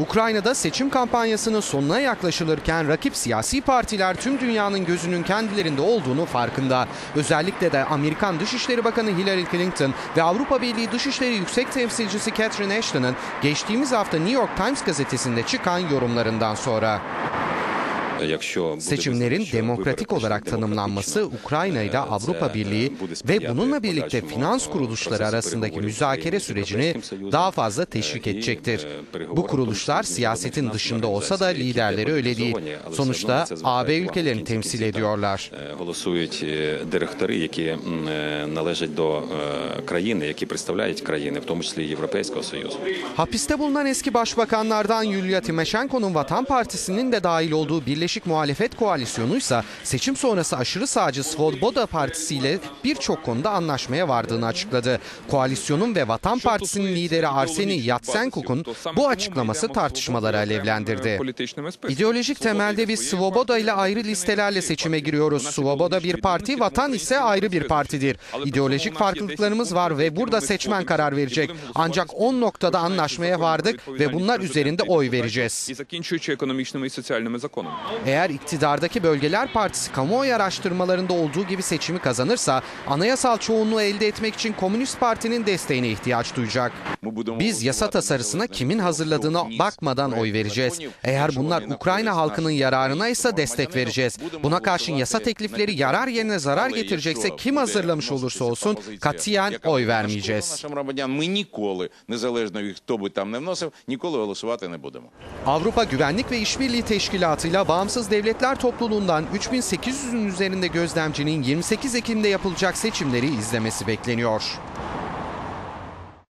Ukrayna'da seçim kampanyasının sonuna yaklaşılırken rakip siyasi partiler tüm dünyanın gözünün kendilerinde olduğunu farkında. Özellikle de Amerikan Dışişleri Bakanı Hillary Clinton ve Avrupa Birliği Dışişleri Yüksek Temsilcisi Catherine Ashton'ın geçtiğimiz hafta New York Times gazetesinde çıkan yorumlarından sonra. Seçimlerin demokratik olarak tanımlanması Ukrayna ile Avrupa Birliği ve bununla birlikte finans kuruluşları arasındaki müzakere sürecini daha fazla teşvik edecektir. Bu kuruluşlar siyasetin dışında olsa da liderleri öyle değil. Sonuçta AB ülkelerini temsil ediyorlar. Голосують е, директори, які м, е, належать до е, країни, які представляють країни, в тому числі Європейського Союзу. Hapiste bulunan eski başbakanlardan Yulia Timoşenko'nun Vatan Partisi'nin de dahil olduğu Birleşik Muhalefet Koalisyonu ise seçim sonrası aşırı sağcı Svoboda Partisi ile birçok konuda anlaşmaya vardığını açıkladı. Koalisyonun ve Vatan Partisi'nin lideri Arseni Yatsenkuk'un bu açıklaması tartışmaları alevlendirdi. İdeolojik temelde biz Svoboda ile ayrı listelerle seçime giriyoruz. Svoboda bir parti, Vatan ise ayrı bir partidir. İdeolojik farklılıklarımız var ve burada seçmen karar verecek. Ancak 10 noktada anlaşmaya vardık ve bunlar üzerinde oy vereceğiz. Eğer iktidardaki Bölgeler Partisi kamuoyu araştırmalarında olduğu gibi seçimi kazanırsa anayasal çoğunluğu elde etmek için Komünist Parti'nin desteğine ihtiyaç duyacak. Biz yasa tasarısına kimin hazırladığına bakmadan oy vereceğiz. Eğer bunlar Ukrayna halkının yararına ise destek vereceğiz. Buna karşın yasa teklifleri yarar yerine zarar getirecekse kim hazırlamış olursa olsun katiyen oy vermeyeceğiz. Avrupa Güvenlik ve İşbirliği Teşkilatı ile bağımsız Bağımsız Devletler Topluluğundan 3800'ün üzerinde gözlemcinin 28 Ekim'de yapılacak seçimleri izlemesi bekleniyor.